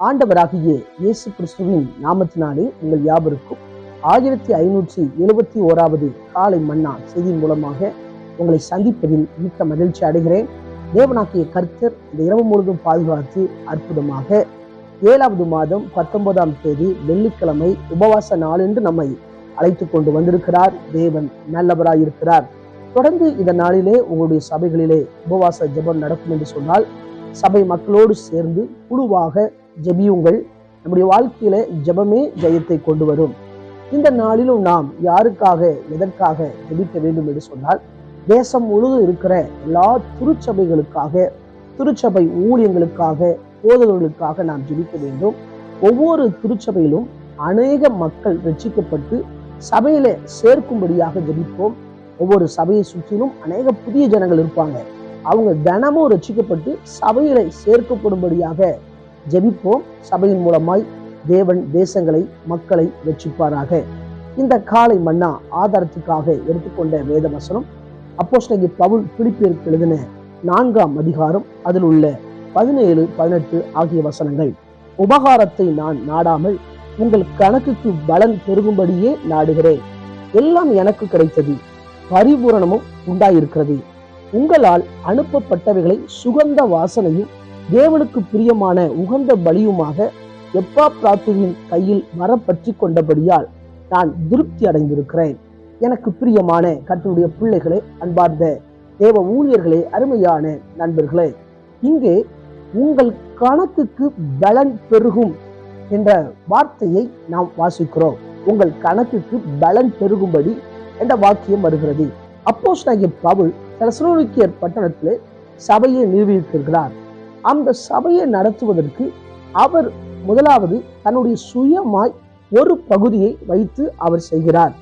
ஆண்டவராகிய இயேசு கிறிஸ்துவின் நாமத்தினாலே உங்கள் யாவருக்கும் ஆயிரத்தி ஐநூற்றி எழுபத்தி ஓராவது காலை மன்னா செய்தி மூலமாக உங்களை சந்திப்பதில் மிக்க மகிழ்ச்சி அடைகிறேன். தேவனாகிய கர்த்தர் இந்த இரவு முழுதும் பாதுகாத்து அற்புதமாக ஏழாவது மாதம் பத்தொன்பதாம் தேதி வெள்ளிக்கிழமை உபவாச நாள் என்று நம்மை அழைத்து கொண்டு வந்திருக்கிறார். தேவன் நல்லவராயிருக்கிறார். தொடர்ந்து இந்த நாளிலே உங்களுடைய சபைகளிலே உபவாச ஜெபம் நடக்கும் என்று சொன்னால் சபை மக்களோடு சேர்ந்து குழுவாக ஜெபியுங்கள். நம்முடைய வாழ்க்கையில ஜெபமே ஜெயத்தை கொண்டு வரும். இந்த நாளிலும் நாம் யாருக்காக எதற்காக ஜெபிக்க வேண்டும் என்று சொன்னால் தேசம் முழுவதும் இருக்கிற எல்லா திருச்சபைகளுக்காக திருச்சபை ஊழியங்களுக்காக போதவர்களுக்காக நாம் ஜெபிக்க வேண்டும். ஒவ்வொரு திருச்சபையிலும் அநேக மக்கள் ரட்சிக்கப்பட்டு சபையில சேர்க்கும்படியாக ஜெபிப்போம். ஒவ்வொரு சபையை சுற்றிலும் அநேக புதிய ஜனங்கள் இருப்பாங்க. அவங்க தினமும் ரசிக்கப்பட்டு சபையில சேர்க்கப்படும்படியாக ஜெபிப்போம். சபையின் மூலமாய் தேவன் தேசங்களை மக்களை ரட்சிப்பாராக. இந்த காலை மன்னா ஆதாரத்துக்காக எடுத்துக்கொண்ட வேத வசனம் பவுல் பிலிப்பியருக்கு எழுதின நான்காம் அதிகாரம் அதில் உள்ள பதினேழு பதினெட்டு ஆகிய வசனங்கள். உபகாரத்தை நான் நாடாமல் உங்கள் கணக்குக்கு பலன் பெருகும்படியே நாடுகிறேன். எல்லாம் எனக்கு கிடைத்தது. பரிபூரணமும் உண்டாயிருக்கிறது. உங்களால் அனுப்பப்பட்டவைகளை சுகந்த வாசனையும் தேவனுக்கு பிரியமான உகந்த பலியுமாக எப்பா பிராத்துவின் கையில் வரப்பற்றி கொண்டபடியால் நான் திருப்தி அடைந்திருக்கிறேன். எனக்கு பிரியமான கற்றுடைய பிள்ளைகளே அன்பார்ந்த தேவ ஊழியர்களே அருமையான நண்பர்களே இங்கே உங்கள் கணக்குக்கு பலன் பெருகும் என்ற வார்த்தையை நாம் வாசிக்கிறோம். உங்கள் கணக்குக்கு பலன் பெருகும்படி என்ற வாக்கியம் வருகிறது. அப்போஸ்தலனாகிய பவுல் தெசலோனிக்கேயர் பட்டணத்திலே சபையை நிர்வகித்திருக்கிறார். அந்த சபையை நடத்துவதற்கு அவர் முதலாவது தன்னுடைய சுயமாய் ஒரு பகுதியை வைத்து அவர் செய்கிறார்.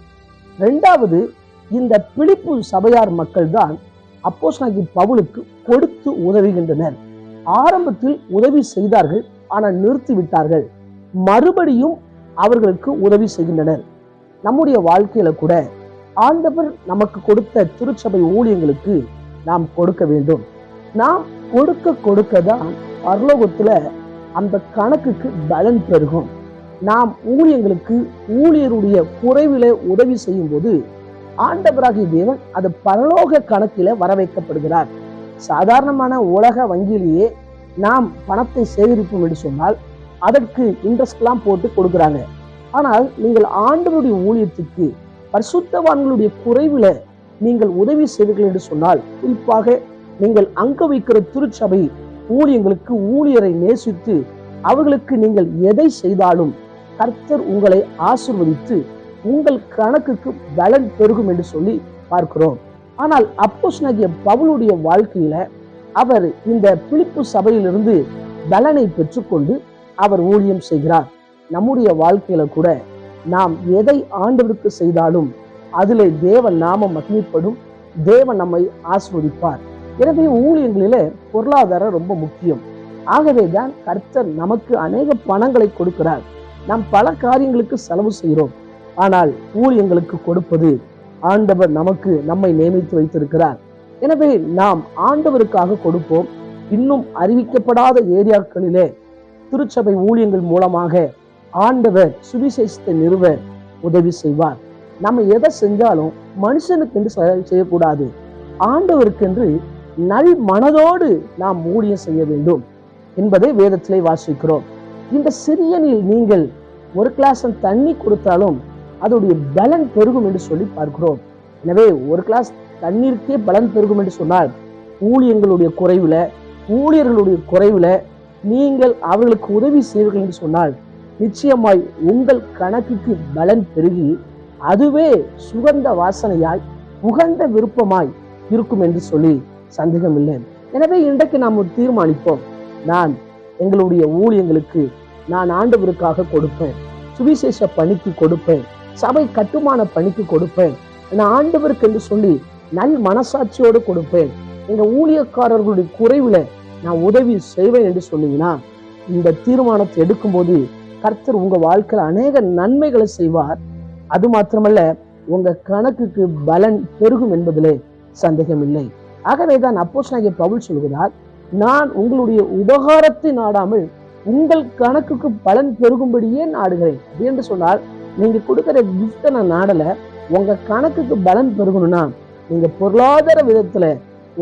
ரெண்டாவது இந்த பிடிப்பு சபையார் மக்கள்தான் அப்போஸ் அப்போஸ்தலனாகிய பவுலுக்கு கொடுத்து உதவுகின்றனர். ஆரம்பத்தில் உதவி செய்தார்கள் ஆனால் நிறுத்தி விட்டார்கள். மறுபடியும் அவர்களுக்கு உதவி செய்கின்றனர். நம்முடைய வாழ்க்கையில கூட ஆண்டவர் நமக்கு கொடுத்த திருச்சபை ஊழியங்களுக்கு நாம் கொடுக்க வேண்டும். நாம் கொடுக்க கொடுக்க தான் பரலோகத்துல அந்த கணக்குக்கு பலன் பெருகும். நாம் ஊழியங்களுக்கு ஊழியருடைய குறைவில உதவி செய்யும் போது ஆண்டவராகிய தேவன் அது பரலோக கணக்கில வர வைக்கப்படுகிறார் சாதாரணமான உலக வங்கியிலேயே நாம் பணத்தை சேகரிப்போம் என்று சொன்னால் அதற்கு இன்ட்ரெஸ்ட்லாம் போட்டு கொடுக்குறாங்க. ஆனால் நீங்கள் ஆண்டவருடைய ஊழியத்துக்கு பரிசுத்தவான்களுடைய குறைவில நீங்கள் உதவி செய்வீர்கள் என்று சொன்னால் குறிப்பாக நீங்கள் அங்க வைக்கிற திருச்சபை ஊழியங்களுக்கு ஊழியரை நேசித்து அவர்களுக்கு நீங்கள் எதை செய்தாலும் கர்த்தர் உங்களை ஆசிர்வதித்து உங்கள் கணக்குக்கு பலன் பெருகும் என்று சொல்லி பார்க்கிறோம். ஆனால் அப்போஸ் நகிய பவுலுடைய வாழ்க்கையில அவர் இந்த பிழிப்பு சபையிலிருந்து பலனை பெற்றுக்கொண்டு அவர் ஊழியம் செய்கிறார். நம்முடைய வாழ்க்கையில கூட நாம் எதை ஆண்டவருக்கு செய்தாலும் அதிலே தேவ நாமம் மகிழ்ப்படும் தேவன் நம்மை ஆஸ்வதிப்பார் எனவே ஊழியங்களிலே பொருளாதாரம் ரொம்ப முக்கியம். ஆகவே தான் கர்த்தர் நமக்கு அநேக பணங்களை கொடுக்கிறார். நாம் பல காரியங்களுக்கு செலவு செய்கிறோம். ஆனால் ஊழியங்களுக்கு கொடுப்பது ஆண்டவர் நமக்கு நம்மை நியமித்து வைத்திருக்கிறார். எனவே நாம் ஆண்டவருக்காக கொடுப்போம். இன்னும் அறிவிக்கப்படாத ஏரியாக்களிலே திருச்சபை ஊழியங்கள் மூலமாக ஆண்டவர் சுவிசேஷத்தை நிறுவ உதவி செய்வார். நம்ம எதை செஞ்சாலும் மனுஷனுக்கு என்று செய்யக்கூடாது. ஆண்டவருக்கென்று நல் மனதோடு நாம் ஊழியம் செய்ய வேண்டும் என்பதை வேதத்திலே வாசிக்கிறோம். இந்த சிறியனில் நீங்கள் ஒரு கிளாஸ் தண்ணி கொடுத்தாலும் அதோடைய பலன் பெருகும் என்று சொல்லி பார்க்கிறோம். எனவே ஒரு கிளாஸ் தண்ணீருக்கே பலன் பெருகும் என்று சொன்னால் ஊழியங்களுடைய குறைவுல ஊழியர்களுடைய குறைவுல நீங்கள் அவர்களுக்கு உதவி செய்வீர்கள் என்று சொன்னால் நிச்சயமாய் உங்கள் கணக்குக்கு பலன் பெருகி அதுவே சுகந்த வாசனையாய் உகந்த விருப்பமாய் இருக்கும் என்று சொல்லி சந்தேகம் இல்லை எனவே இன்றைக்கு நாம் ஒரு தீர்மானிப்போம். நான் எங்களுடைய ஊழியங்களுக்கு நான் ஆண்டவருக்காக கொடுப்பேன். சுவிசேஷ பணிக்கு கொடுப்பேன். சபை கட்டுமான பணிக்கு கொடுப்பேன். நான் ஆண்டவருக்கு என்று சொல்லி நல் மனசாட்சியோடு கொடுப்பேன். எங்க ஊழியக்காரர்களுடைய குறைவுல நான் உதவி செய்வேன் என்று சொன்னீங்கன்னா இந்த தீர்மானத்தை எடுக்கும்போது கர்த்தர் உங்க வாழ்க்கையில அநேக நன்மைகளை செய்வார். அது மாத்திரமல்ல உங்க கணக்குக்கு பலன் பெருகும் என்பதிலே சந்தேகம் இல்லை ஆகவே தான் அப்போஸ் பவுல் சொல்கிறார் நான் உங்களுடைய உபகாரத்தை நாடாமல் உங்கள் கணக்குக்கு பலன் பெருகும்படியே நாடுகிறேன். என்று சொன்னால் நீங்க கொடுக்கிற கிஃப்டை நான் நாடல உங்க கணக்குக்கு பலன் பெருகணும்னா நீங்க பொருளாதார விதத்துல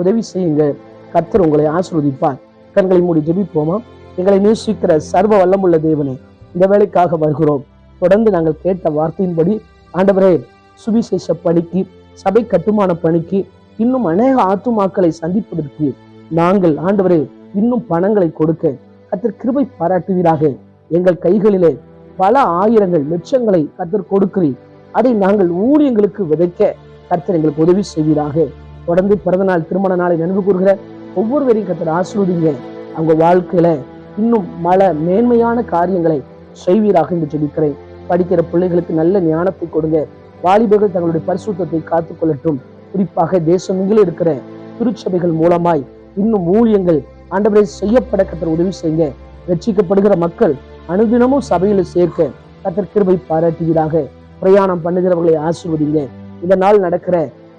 உதவி செய்யுங்க கர்த்தர் உங்களை ஆசிர்வதிப்பார். கண்களை மூடி ஜெபிப்போமா? எங்களை நேசிக்கிற சர்வ வல்லமுள்ள தேவனே இந்த வேலைக்காக வருகிறோம். தொடர்ந்து நாங்கள் கேட்ட வார்த்தையின்படி ஆண்டவரே சுவிசேஷ பணிக்கு சபை கட்டுமான பணிக்கு இன்னும் அநேக ஆத்துமாக்களை சந்திப்பதற்கு நாங்கள் ஆண்டவரே இன்னும் பணங்களை கொடுக்க கத்தர் கிருபை பாராட்டுவீராக. எங்கள் கைகளிலே பல ஆயிரங்கள் லட்சங்களை கத்தர் கொடுக்கிறீர். அதை நாங்கள் ஊழியங்களுக்கு விதைக்க கர்த்தர் எங்களுக்கு உதவி செய்வீராக. தொடர்ந்து பிறந்த நாள் திருமண நாளை நினைவு கூறுகிற ஒவ்வொருவரையும் கத்தர் ஆசிர்வதிங்க. அவங்க வாழ்க்கையில இன்னும் மல மேன்மையான காரியங்களை செய்வீராக என்று ஜெபிக்கிறேன் படிக்கிற பிள்ளைகளுக்கு நல்ல ஞானத்தை கொடுங்க. வாலிபர்கள் தங்களுடைய பரிசுத்தத்தை காத்துக் கொள்ளட்டும் குறிப்பாக தேசமெங்கிலும் இருக்கிற திருச்சபைகள் மூலமாய் இன்னும் ஊழியங்கள் ஆண்டவரை செய்யப்பட கத்தர் உதவி செய்யுங்க. ரட்சிக்கப்படுகிற மக்கள் அனுதினமும் சபையில சேர்க்க கத்தர் கிருபை பாராட்டுவீராக. பிரயாணம் பண்ணுகிறவர்களை ஆசிர்வதிங்க. இந்த நாள் நடக்கிற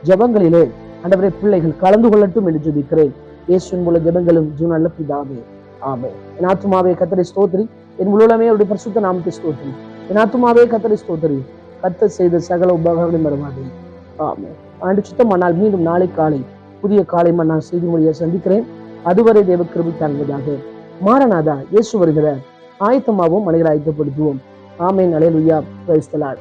ஜபங்களிலே ஆண்டவரே பிள்ளைகள் கலந்து கொள்ளட்டும் என்று ஜெபிக்கிறேன் இயேசுவின் மூல ஜபங்களும் ஜீவன் ஜீவனல்ல பிதாவே. ஆமே என் ஆத்துமாவே கத்தரை ஸ்தோத்ரி என் முழுமே அவருடைய பரிசுத்த நாமத்தை ஸ்தோத்திரி. என் ஆத்மாவே கத்தரை ஸ்தோத்திரி. கத்தர் செய்த சகல உபகாரங்களையும் மறவாதே. ஆமே ஆண்டு சுத்தமானால் மீண்டும் நாளை காலை புதிய காலை நான் செய்தி மொழியை சந்திக்கிறேன். அதுவரை தேவ கிருபி தாங்குவதாக மாரநாதா இயேசு வருகிறார் ஆயத்தமாகவும் மனிதரை ஆயத்தப்படுத்துவோம். ஆமேன். அலையலுயா. கிரைஸ்தலார்